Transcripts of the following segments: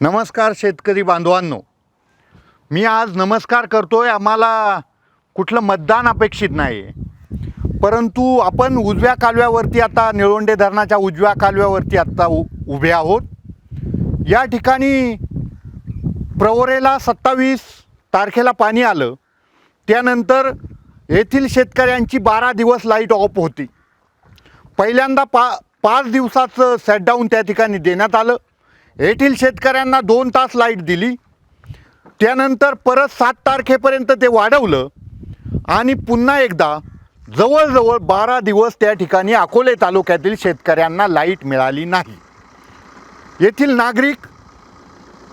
नमस्कार शेतकरी बांधवांनो. मी आज नमस्कार करतो आहे आम्हाला कुठलं मतदान अपेक्षित नाही आहे परंतु आपण उजव्या कालव्यावरती आता निळवंडे धरणाच्या उजव्या कालव्यावरती आत्ता उ उभे आहोत. या ठिकाणी प्रवरेला सत्तावीस तारखेला पाणी आलं. त्यानंतर येथील शेतकऱ्यांची बारा दिवस लाइट ऑफ होती. पहिल्यांदा पा पाच दिवसाचं सेटडाऊन त्या ठिकाणी देण्यात आलं. येथील शेतकऱ्यांना दोन तास लाइट दिली. त्यानंतर परत सात तारखेपर्यंत ते वाढवलं. आणि पुन्हा एकदा जवळजवळ बारा दिवस त्या ठिकाणी अकोले तालुक्यातील शेतकऱ्यांना लाइट मिळाली नाही. येथील नागरिक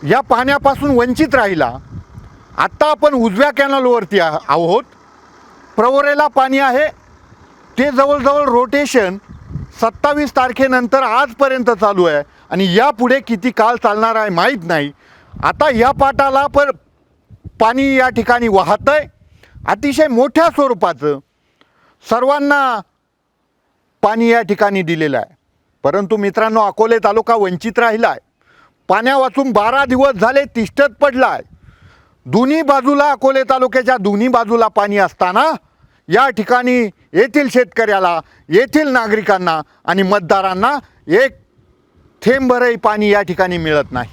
या पाण्यापासून वंचित राहिला. आत्ता आपण उजव्या कॅनलवरती आ- आहोत. प्रवरेला पाणी आहे. ते जवळजवळ रोटेशन सत्तावीस तारखेनंतर आजपर्यंत चालू आहे. आणि यापुढे किती काळ चालणार आहे माहीत नाही. आता या पाटाला पर पाणी या ठिकाणी वाहत आहे अतिशय मोठ्या स्वरूपाचं. सर्वांना पाणी या ठिकाणी दिलेलं आहे. परंतु मित्रांनो अकोले तालुका वंचित राहिला आहे पाण्या वाचून बारा दिवस झाले तिष्ठत पडला आहे दोन्ही बाजूला अकोले तालुक्याच्या दोन्ही बाजूला पाणी असताना या ठिकाणी येथील शेतकऱ्याला येथील नागरिकांना आणि मतदारांना एक थेंबभरही पाणी या ठिकाणी मिळत नाही.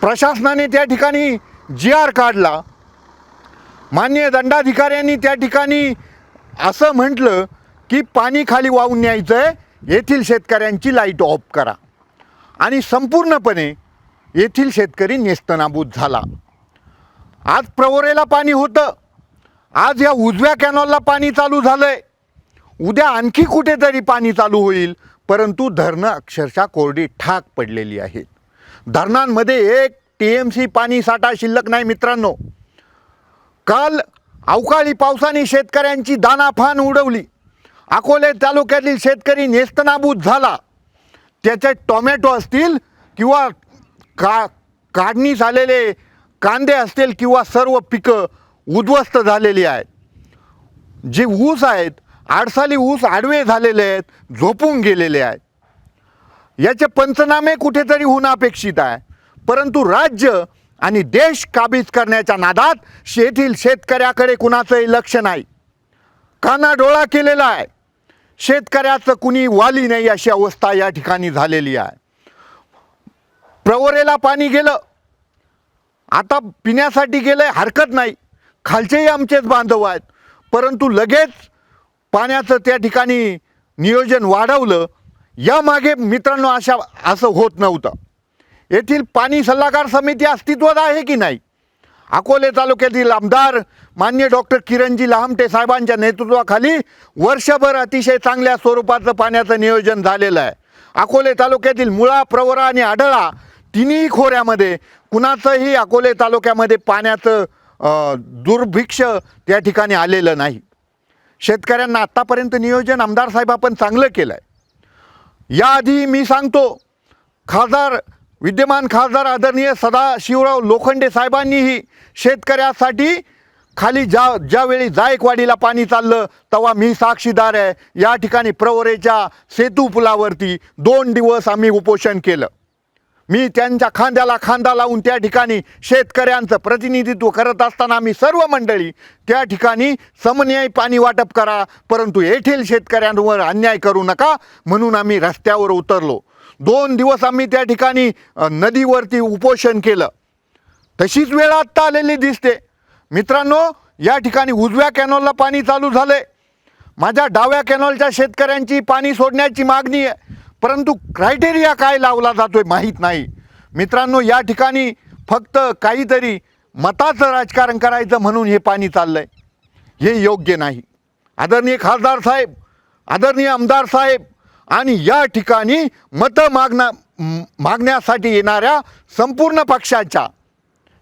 प्रशासनाने त्या ठिकाणी जी आर काढला. मान्य दंडाधिकाऱ्यांनी त्या ठिकाणी असं म्हटलं की पाणी खाली वाहून न्यायचं आहे येथील शेतकऱ्यांची लाइट ऑफ करा. आणि संपूर्णपणे येथील शेतकरी नेस्तनाबूत झाला. आज प्रवरेला पाणी होतं. आज या उजव्या कॅनॉलला पाणी चालू झालंय. उद्या आणखी कुठेतरी पाणी चालू होईल परंतु धरणं अक्षरशः कोरडी ठाक पडलेली आहेत. धरणांमध्ये एक टी एम सी पाणी साठा शिल्लक नाही मित्रांनो. काल अवकाळी पावसाने शेतकऱ्यांची दानाफान उडवली. अकोले तालुक्यातील शेतकरी नेस्तनाबूत झाला. त्याचे टोमॅटो असतील किंवा का काढणी झालेले कांदे असतील किंवा सर्व पिकं उद्ध्वस्त झालेली आहेत. जे ऊस आहेत आडसाली ऊस आडवे झालेले आहेत झोपून गेलेले आहेत. याचे पंचनामे कुठेतरी होणं अपेक्षित आहे. परंतु राज्य आणि देश काबीज करण्याच्या नादात शेतील शेतकऱ्याकडे कुणाचंही लक्ष नाही. काना डोळा केलेला आहे. शेतकऱ्याचं कुणी वाली नाही अशी अवस्था या ठिकाणी झालेली आहे. प्रवरेला पाणी गेलं. आता पिण्यासाठी गेलं हरकत नाही. खालचेही आमचेच बांधव आहेत. परंतु लगेच पाण्याचं त्या ठिकाणी नियोजन वाढवलं यामागे मित्रांनो अशा असं होत नव्हतं. येथील पाणी सल्लागार समिती अस्तित्वात आहे की नाही? अकोले तालुक्यातील आमदार मान्य डॉक्टर किरणजी लहामटे साहेबांच्या नेतृत्वाखाली वर्षभर अतिशय चांगल्या स्वरूपाचं पाण्याचं नियोजन झालेलं आहे. अकोले तालुक्यातील मुळा प्रवरा आणि आढळा तिन्ही खोऱ्यामध्ये कुणाचंही अकोले तालुक्यामध्ये पाण्याचं दुर्भिक्ष त्या ठिकाणी आलेलं नाही. शेतकऱ्यांना आत्तापर्यंत नियोजन आमदार साहेब आपण चांगलं केलं आहे याआधी मी सांगतो खासदार विद्यमान खासदार आदरणीय सदाशिवराव लोखंडे साहेबांनीही शेतकऱ्यासाठी खाली ज्या ज्यावेळी जायकवाडीला पाणी चाललं तेव्हा मी साक्षीदार आहे. या ठिकाणी प्रवरेच्या सेतू पुलावरती दोन दिवस आम्ही उपोषण केलं. मी त्यांच्या खांद्याला खांदा लावून त्या ठिकाणी शेतकऱ्यांचं प्रतिनिधित्व करत असताना आम्ही सर्व मंडळी त्या ठिकाणी समन्यायी पाणी वाटप करा परंतु येथील शेतकऱ्यांवर अन्याय करू नका म्हणून आम्ही रस्त्यावर उतरलो. दोन दिवस आम्ही त्या ठिकाणी नदीवरती उपोषण केलं. तशीच वेळ आत्ता आलेली दिसते. मित्रांनो या ठिकाणी उजव्या कॅनॉलला पाणी चालू झालंय. माझ्या डाव्या कॅनॉलच्या शेतकऱ्यांची पाणी सोडण्याची मागणी आहे. परंतु क्रायटेरिया काय लावला जातोय माहीत नाही. मित्रांनो या ठिकाणी फक्त काहीतरी मताचं राजकारण करायचं म्हणून हे पाणी चाललंय. हे योग्य नाही. आदरणीय खासदार साहेब आदरणीय आमदार साहेब आणि या ठिकाणी मतं मागणा मागण्यासाठी येणाऱ्या संपूर्ण पक्षाच्या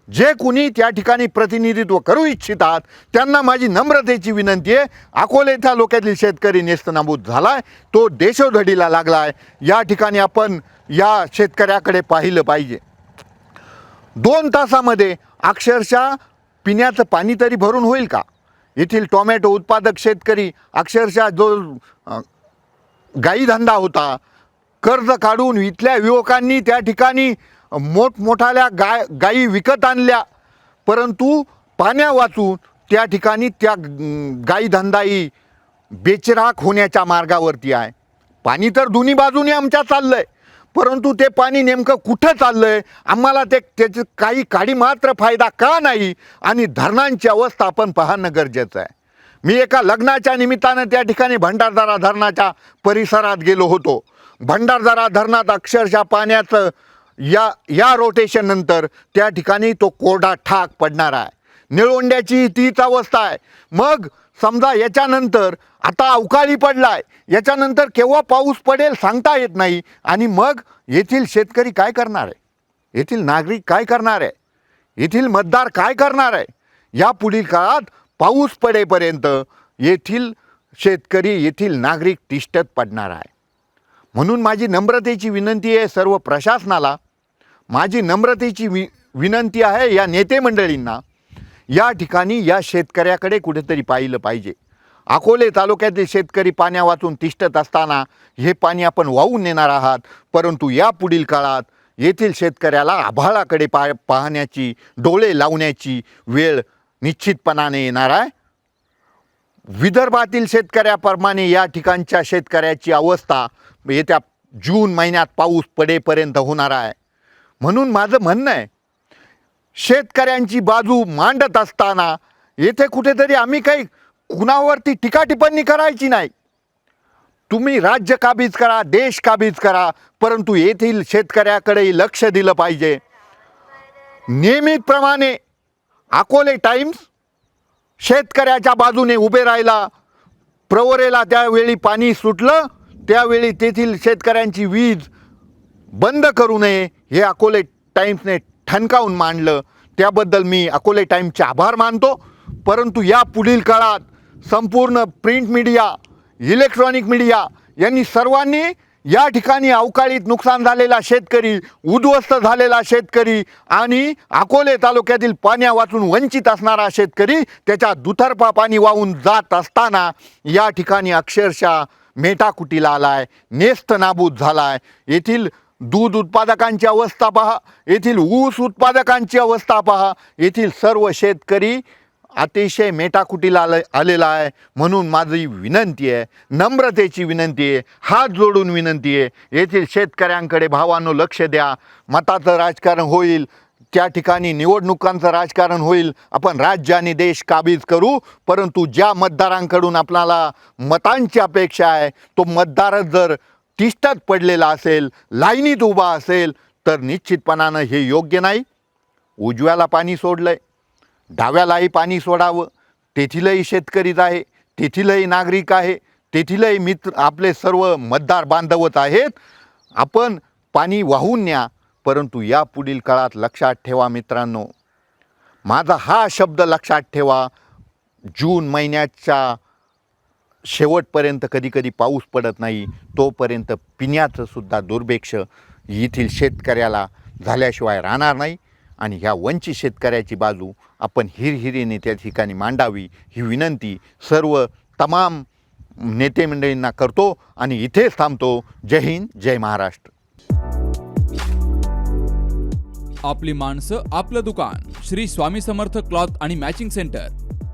जे कुणी त्या ठिकाणी प्रतिनिधित्व करू इच्छितात त्यांना माझी नम्रतेची विनंती आहे. अकोले लोक्यातील शेतकरी नेस्तनाबूत झाला आहे तो देशोधडीला लागला आहे या ठिकाणी आपण या शेतकऱ्याकडे पाहिलं पाहिजे. दोन तासामध्ये अक्षरशः पिण्याचं पाणी तरी भरून होईल का? येथील टोमॅटो उत्पादक शेतकरी अक्षरशः जो गाईधंदा होता कर्ज काढून इथल्या युवकांनी त्या ठिकाणी मोठमोठाल्या गाय गायी विकत आणल्या. परंतु पाण्या वाचून त्या ठिकाणी त्या गाई धंदाई बेचराक होण्याच्या मार्गावरती आहे. पाणी तर दोन्ही बाजूने आमच्या चाललं आहे परंतु ते पाणी नेमकं कुठं चाललं आहे आम्हाला ते त्याचं काही काडी मात्र फायदा का नाही आणि धरणांची अवस्था आपण पाहणं गरजेचं आहे. मी एका लग्नाच्या निमित्तानं त्या ठिकाणी भंडारदारा धरणाच्या परिसरात गेलो होतो. भंडारदारा धरणात अक्षरशः पाण्याचं या या रोटेशन नंतर त्या ठिकाणी तो कोरडा ठाक पडणार आहे. निळवंड्याची तीच अवस्था आहे. मग समजा याच्यानंतर आता अवकाळी पडलाय. याच्यानंतर केव्हा पाऊस पडेल सांगता येत नाही. आणि मग येथील शेतकरी काय करणार आहे? येथील नागरिक काय करणार आहे? येथील मतदार काय करणार आहे? या पुढील काळात पाऊस पडेपर्यंत येथील शेतकरी येथील नागरिक तिष्ठत पडणार आहे. म्हणून माझी नम्रतेची विनंती आहे सर्व प्रशासनाला माझी नम्रतेची वि विनंती आहे या नेते मंडळींना या ठिकाणी या शेतकऱ्याकडे कुठेतरी पाहिलं पाहिजे. अकोले तालुक्यातील शेतकरी पाण्या वाचून तिष्ठत असताना हे पाणी आपण वाहून नेणार आहात परंतु या पुढील काळात येथील शेतकऱ्याला आभाळाकडे पा पाहण्याची डोळे लावण्याची वेळ निश्चितपणाने येणार आहे. विदर्भातील शेतकऱ्याप्रमाणे या ठिकाणच्या शेतकऱ्याची अवस्था येत्या जून महिन्यात पाऊस पडेपर्यंत होणार आहे. म्हणून माझं म्हणणं आहे शेतकऱ्यांची बाजू मांडत असताना येथे कुठेतरी आम्ही काही कुणावरती टीका टिप्पणी करायची नाही. तुम्ही राज्य काबीज करा देश काबीज करा परंतु येथील शेतकऱ्याकडे लक्ष दिलं पाहिजे. नियमितप्रमाणे अकोले टाइम्स शेतकऱ्याच्या बाजूने उभे राहिला प्रवरेला त्यावेळी पाणी सुटलं त्यावेळी तेथील शेतकऱ्यांची वीज बंद करू नये हे अकोले टाईम्सने ठणकावून मांडलं. त्याबद्दल मी अकोले टाईमचे आभार मानतो. परंतु या पुढील काळात संपूर्ण प्रिंट मीडिया इलेक्ट्रॉनिक मीडिया यांनी सर्वांनी या ठिकाणी अवकाळीत नुकसान झालेला शेतकरी उद्ध्वस्त झालेला शेतकरी आणि अकोले तालुक्यातील पाण्या वाचून वंचित असणारा शेतकरी त्याच्या दुतर्फा पाणी वाहून जात असताना या ठिकाणी अक्षरशः मेटाकुटीला आलाय नेस्त नाबूद झालाय. येथील दूध उत्पादकांची अवस्था पहा. येथील ऊस उत्पादकांची अवस्था पहा. येथील सर्व शेतकरी अतिशय मेटाकुटीला आले आलेला आहे. म्हणून माझी विनंती आहे नम्रतेची विनंती आहे हात जोडून विनंती आहे. येथील शेतकऱ्यांकडे भावानं लक्ष द्या. मताचं राजकारण होईल. त्या ठिकाणी निवडणुकांचं राजकारण होईल. आपण राज्य आणि देश काबीज करू. परंतु ज्या मतदारांकडून आपल्याला मतांची अपेक्षा आहे तो मतदारच जर तिष्ठत पडलेला असेल लाईनीत उभा असेल तर निश्चितपणानं हे योग्य नाही. उजव्याला पाणी सोडलं आहे डाव्यालाही पाणी सोडावं. तेथीलही शेतकरीच आहे तेथीलही नागरिक आहे तेथीलही मित्र आपले सर्व मतदार बांधवच आहेत. आपण पाणी वाहून न्या परंतु या पुढील काळात लक्षात ठेवा मित्रांनो. माझा हा शब्द लक्षात ठेवा जून महिन्याच्या शेवटपर्यंत कधी कधी पाऊस पडत नाही तोपर्यंत पिण्याचं सुद्धा दुर्भिक्ष येथील शेतकऱ्याला झाल्याशिवाय राहणार नाही आणि ह्या वंचित शेतकऱ्याची बाजू आपण हिरहिरीने त्या ठिकाणी मांडावी ही विनंती सर्व तमाम नेते मंडळींना करतो आणि इथेच थांबतो. जय हिंद जय महाराष्ट्र. आपली माणसं आपलं दुकान. श्री स्वामी समर्थ क्लॉथ आणि मॅचिंग सेंटर.